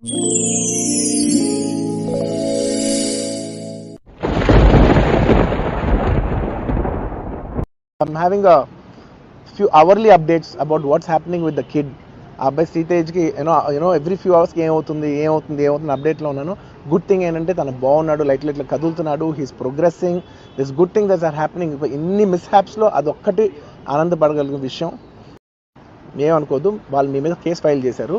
I'm having a few hourly updates about what's happening with the kid. అబ్బాయి సీతేజ్కి you know you know every few అవర్స్కి ఏమవుతుంది ఏమవుతుంది ఏమవుతుంది అప్డేట్లో ఉన్నాను. గుడ్ థింగ్ ఏంటంటే తను బాగున్నాడు లైట్ లైట్లో కదులుతున్నాడు he's progressing this good thing thus are happening ఇన్ని మిస్ హ్యాప్స్లో అదొక్కటి ఆనందపడగలిగిన విషయం. ఏమనుకోదు వాళ్ళు మీ మీద కేసు ఫైల్ చేశారు.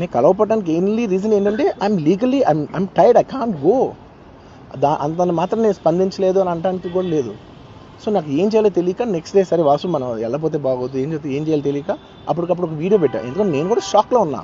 నేను కలవపడడానికి ఎన్లీ రీజన్ ఏంటంటే I'm legally I'm I'm tired I can't go దా అంత మాత్రం నేను స్పందించలేదు అని అనడానికి కూడా లేదు. సో నాకు ఏం చేయాలో తెలియక నెక్స్ట్ డే సరే వాసు మనం వెళ్ళపోతే బాగోదు ఏం చేస్తే ఏం చేయాలో తెలియక అప్పటికప్పుడు ఒక వీడియో పెట్టా. ఎందుకంటే నేను కూడా షాక్లో ఉన్నా.